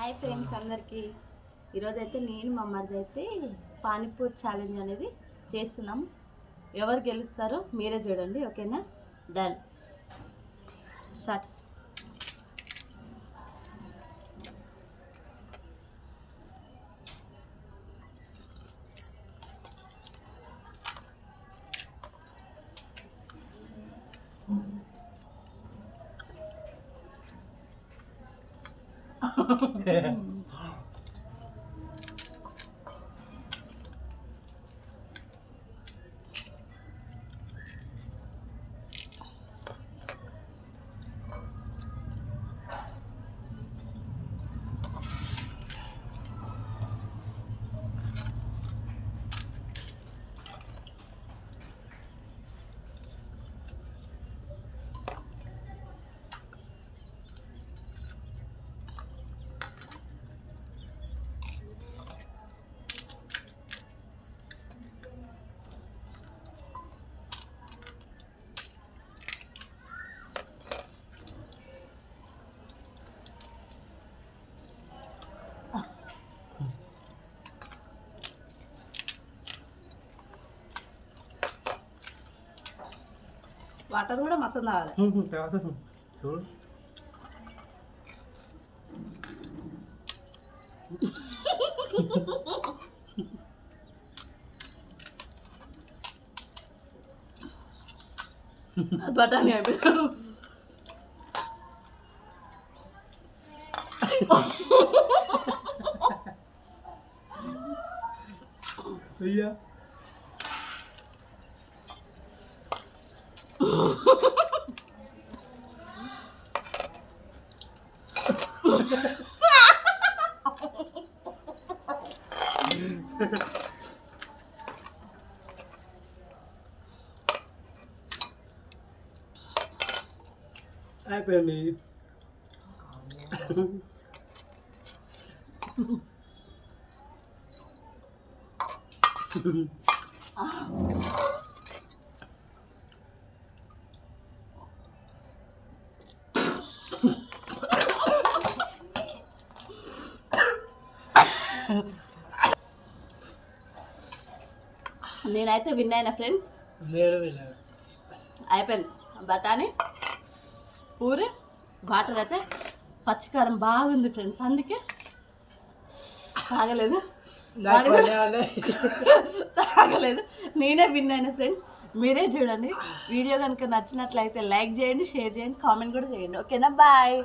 Hi friends అందరికీ. ఈరోజైతే నేను మా మరిది అయితే పానీపూరి ఛాలెంజ్ అనేది చేస్తున్నాం. ఎవరు గెలుస్తారో మీరే చూడండి ఓకేనా? Done start yeah. Hmm. Water కూడా మొత్తం తాగాలి. చూడు. బఠానీ అయిపోయి అయ్యా అయిపోయింది నేనైతే విన్ అయిన ఫ్రెండ్స్. నేను విన్నాను అయిపోయింది. బఠానీ పూరి వాటర్ అయితే పచ్చికారం బాగుంది ఫ్రెండ్స్. అందుకే తాగలేదు. తాగలేదు. నేనే విన్ అయిన ఫ్రెండ్స్. మీరే చూడండి. వీడియో కనుక నచ్చినట్లయితే లైక్ చేయండి షేర్ చేయండి కామెంట్ కూడా చేయండి. ఓకేనా? బాయ్.